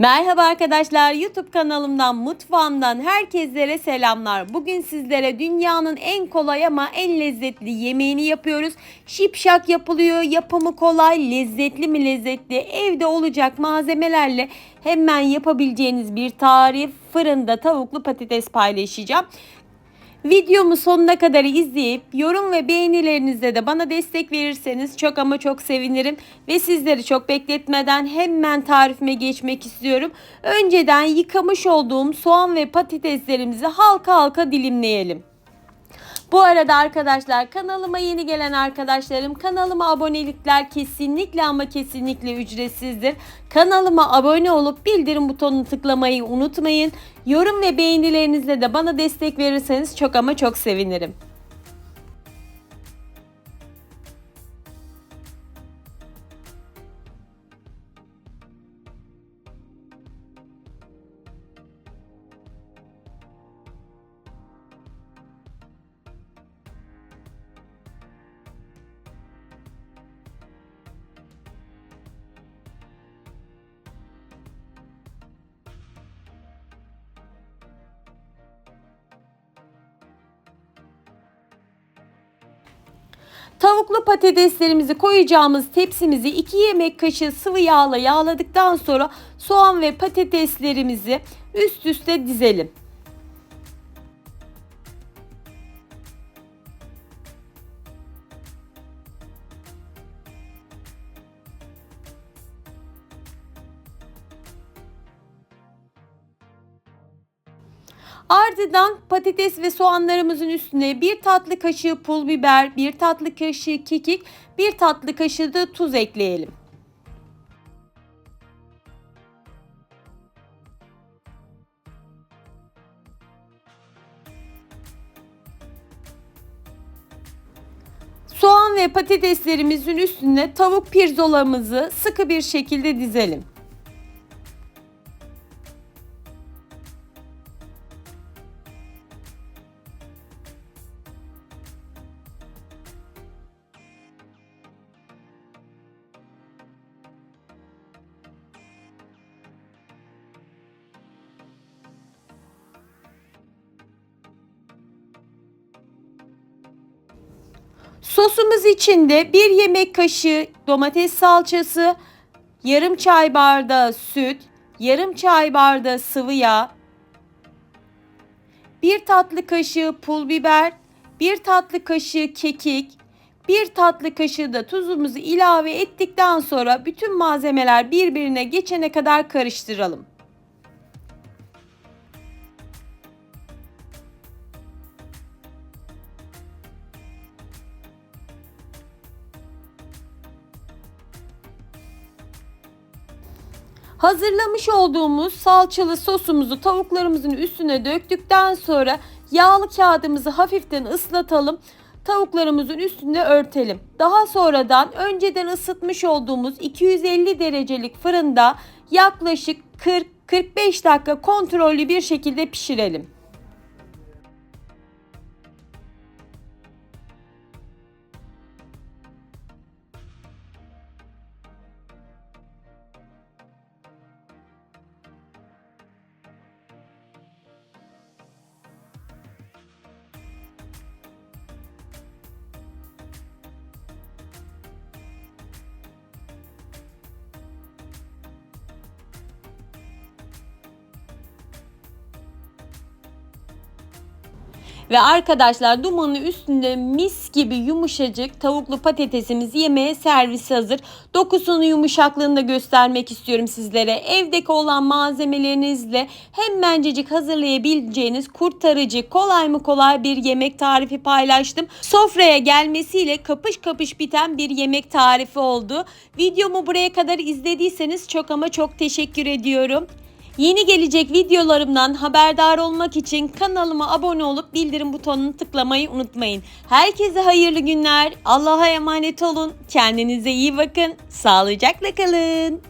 Merhaba arkadaşlar YouTube kanalımdan mutfağımdan herkeslere selamlar. Bugün sizlere dünyanın en kolay ama en lezzetli yemeğini yapıyoruz. Şipşak yapılıyor yapımı kolay lezzetli mi lezzetli evde olacak malzemelerle hemen yapabileceğiniz bir tarif fırında tavuklu patates paylaşacağım. Videomu sonuna kadar izleyip yorum ve beğenilerinizle de bana destek verirseniz çok ama çok sevinirim. Ve sizleri çok bekletmeden hemen tarifime geçmek istiyorum. Önceden yıkamış olduğum soğan ve patateslerimizi halka halka dilimleyelim. Bu arada arkadaşlar kanalıma yeni gelen arkadaşlarım kanalıma abonelikler kesinlikle ama kesinlikle ücretsizdir. Kanalıma abone olup bildirim butonunu tıklamayı unutmayın. Yorum ve beğenilerinizle de bana destek verirseniz çok ama çok sevinirim. Tavuklu patateslerimizi koyacağımız tepsimizi 2 yemek kaşığı sıvı yağla yağladıktan sonra soğan ve patateslerimizi üst üste dizelim. Ardından patates ve soğanlarımızın üstüne bir tatlı kaşığı pul biber, bir tatlı kaşığı kekik, bir tatlı kaşığı da tuz ekleyelim. Soğan ve patateslerimizin üstüne tavuk pirzolamızı sıkı bir şekilde dizelim. Sosumuz içinde bir yemek kaşığı domates salçası, yarım çay bardağı süt, yarım çay bardağı sıvı yağ, bir tatlı kaşığı pul biber, bir tatlı kaşığı kekik, bir tatlı kaşığı da tuzumuzu ilave ettikten sonra bütün malzemeler birbirine geçene kadar karıştıralım. Hazırlamış olduğumuz salçalı sosumuzu tavuklarımızın üstüne döktükten sonra yağlı kağıdımızı hafiften ıslatalım. Tavuklarımızın üstünde örtelim. Daha sonradan önceden ısıtmış olduğumuz 250 derecelik fırında yaklaşık 40-45 dakika kontrollü bir şekilde pişirelim. Ve arkadaşlar dumanın üstünde mis gibi yumuşacık tavuklu patatesimiz yemeğe servis hazır. Dokusunu yumuşaklığını da göstermek istiyorum sizlere. Evdeki olan malzemelerinizle hemencecik hazırlayabileceğiniz kurtarıcı kolay mı kolay bir yemek tarifi paylaştım. Sofraya gelmesiyle kapış kapış biten bir yemek tarifi oldu. Videomu buraya kadar izlediyseniz çok ama çok teşekkür ediyorum. Yeni gelecek videolarımdan haberdar olmak için kanalıma abone olup bildirim butonunu tıklamayı unutmayın. Herkese hayırlı günler. Allah'a emanet olun. Kendinize iyi bakın. Sağlıcakla kalın.